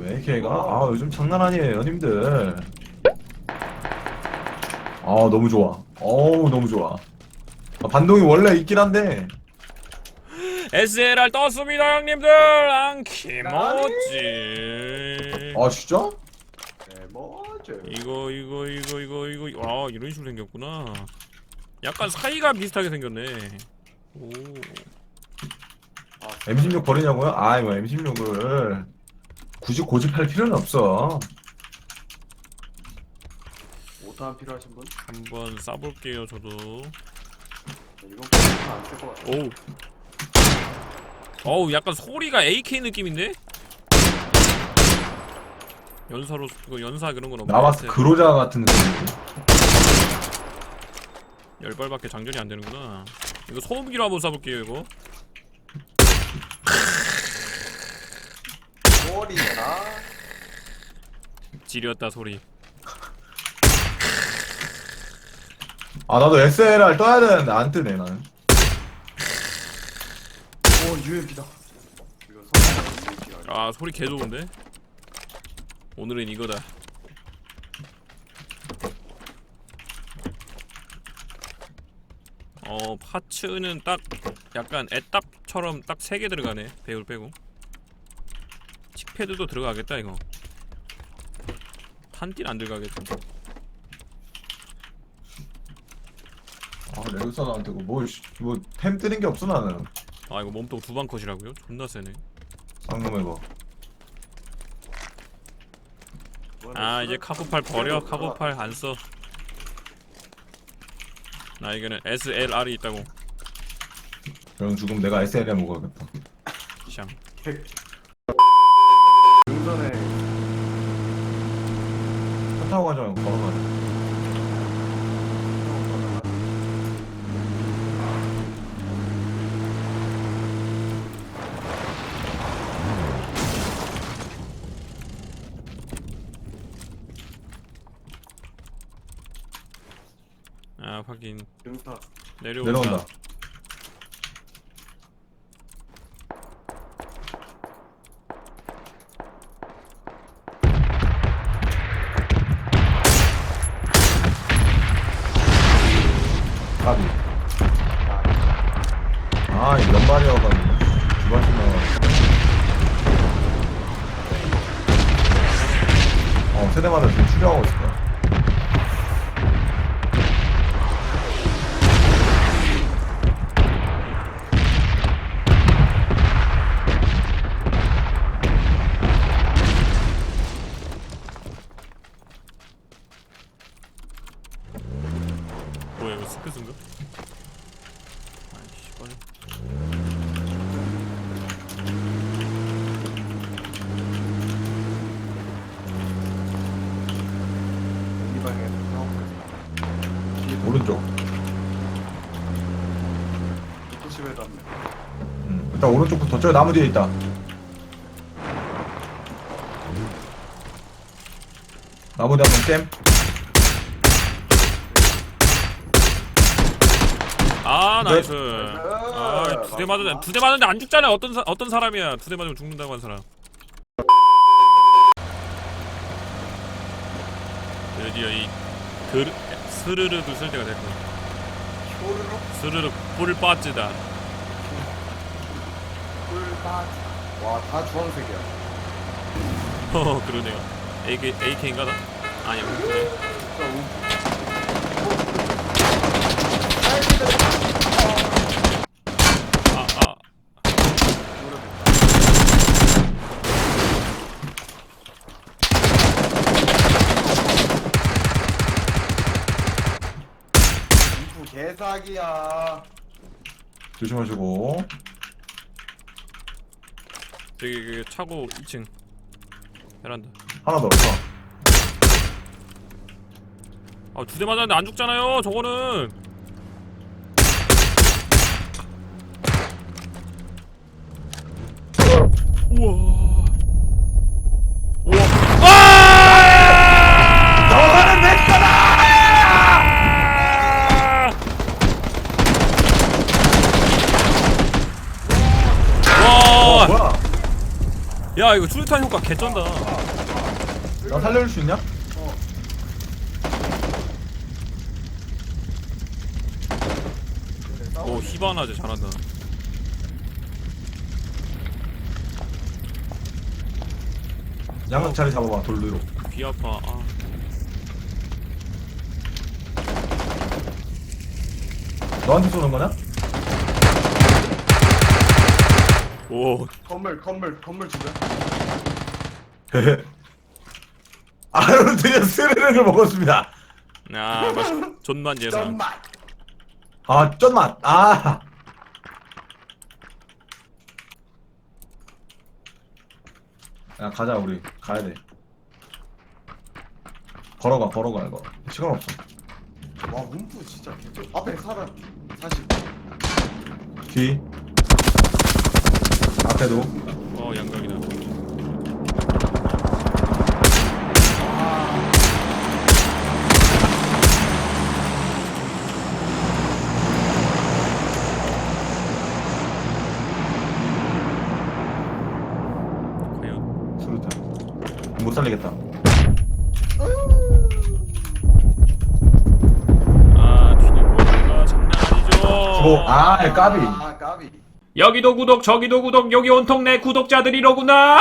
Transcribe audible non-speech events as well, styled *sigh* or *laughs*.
왜 걔가? 아 요즘 장난 아니에요 님들. 아 너무 좋아. 어우 너무 좋아. 아, 반동이 원래 있긴 한데. SLR 떴습니다 형님들. 안키모찌. 아 진짜? 네, 뭐죠? 이거 이거 이거 이거 이거. 아 이런 식으로 생겼구나. 약간 사이가 비슷하게 생겼네. 오. 아, M16 버리냐고요? 아 이거 M16을 굳이 고집할 필요는 없어. 5탄 필요하신 분? 한번 쏴볼게요 저도. 네, 이건 안쓸것 같아요. 오우. 어우 약간 소리가 AK 느낌인데? 연사로 그 연사 그런 건 없네. 나와서 그로자 같은 느낌. 열발밖에 장전이 안 되는구나. 이거 소음기로 한번 쏴볼게요 이거 머리나 지렸다 소리. 아 나도 SLR 떠야 되는데 안 뜨네 나는. 오 UMP다. 이거 아 소리 개 좋은데? 오늘은 이거다. 어 파츠는 딱 약간 애답처럼 딱 세 개 들어가네. 배울 빼고 칙패드도 들어가겠다 이거. 탄띠는 안 들어가겠다. 아안 뜨고 뭐뭐템 뜨는 게 없어 나는. 아 이거 몸통 두 방 컷이라고요? 존나 세네. 쌍놈의 거아 이제 카고팔 버려 카고팔 안써. 나에게는 SLR이 있다고. 그럼 죽으면 내가 SLR 먹어야겠다. 샹 능선에. 차 타고 가지 말고 걸어가자 아 확인. 내려온다, 내려온다 까비 아 이거 연말이어가지고 두 번씩 나와 어 세대마다 지금 추려하고 있을 거야 뭐야 이거 스크스인가? 아이씨 빨리 오른쪽. 도시배도 한 명. 음, 일단 오른쪽부터 저 나무 뒤에 있다. 나무 뒤에 한번 겜아 네. 나이스. 아두 대 맞았는데 두대 맞았는데 안 죽잖아 어떤 사, 어떤 사람이야. 두 대 맞으면 죽는다고 한 사람. 드디어 이 그, 스르륵을 쓸 때가 됐고 효르륵 스르륵 뿔 빠지다 꿀바지. 와다 주황색이야. 허 그러네요 AK, AK인가 나? 아니야 그래 아. 이프 개사기야. 조심하시고. 저기 그 차고 2층. 베란다. 하나 더. 없어 아 두 대 맞았는데 안 죽잖아요 저거는. 우와 야? 이거 수류탄 효과 개쩐다 나 살려줄 수 있냐? 어. 오 히바나제 잘한다 양각 자리 잡아봐 돌 위로 귀 아파 아. 너한테 쏘는 거냐? 오 건물 건물 건물 주변. *laughs* 드디어 스르르를 먹었습니다 야, 맛 존만 예상. 짠맛. 아 쩐맛 아 야, 가자, 우리. 가야 돼. 걸어가, 걸어가, 이거. 시간 없어. 와 움프 진짜 개쩔. 앞에 사람. 사실. 뒤. 앞에도. 어, 양각이다. 과연? 수류탄. 못 살리겠다. 아, 뒤는 뭐가 장난 아니죠. 수고. 아, 까비. 아 까비. 여기도 구독, 저기도 구독, 여기 온통 내 구독자들이로구나.